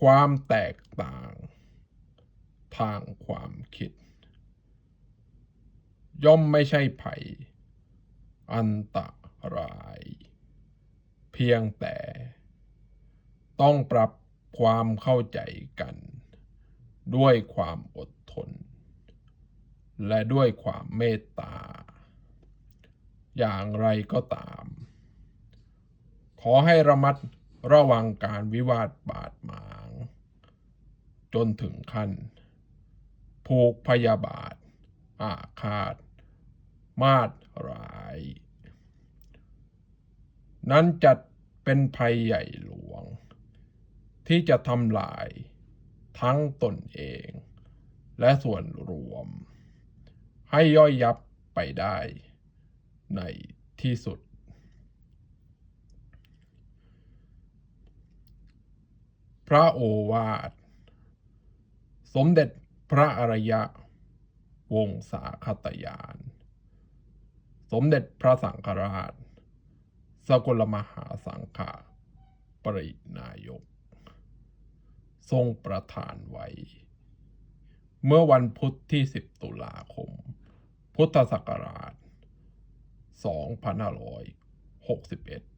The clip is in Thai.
ความแตกต่างทางความคิด ย่อมไม่ใช่ภัย อันตราย เพียงแต่ ต้องปรับความเข้าใจกัน ด้วยความอดทน และด้วยความเมตตา อย่างไรก็ตาม ขอให้ระมัดระวังการวิวาทบาดหมาง นถึงขั้น ผูกพยาบาท อาฆาต มาดร้าย นั้นจัดเป็นภัยใหญ่หลวง ที่จะทำลายทั้งตนเอง และส่วนรวม ให้ย่อยยับไปได้ในที่สุด พระโอวาท สมเด็จพระอริยะ วงศาคตยาน สมเด็จพระสังฆราช สกลมหาสังฆาปรินายก ทรงประทานไว้ เมื่อวันพุธที่ 10 ตุลาคม พุทธศักราช 2561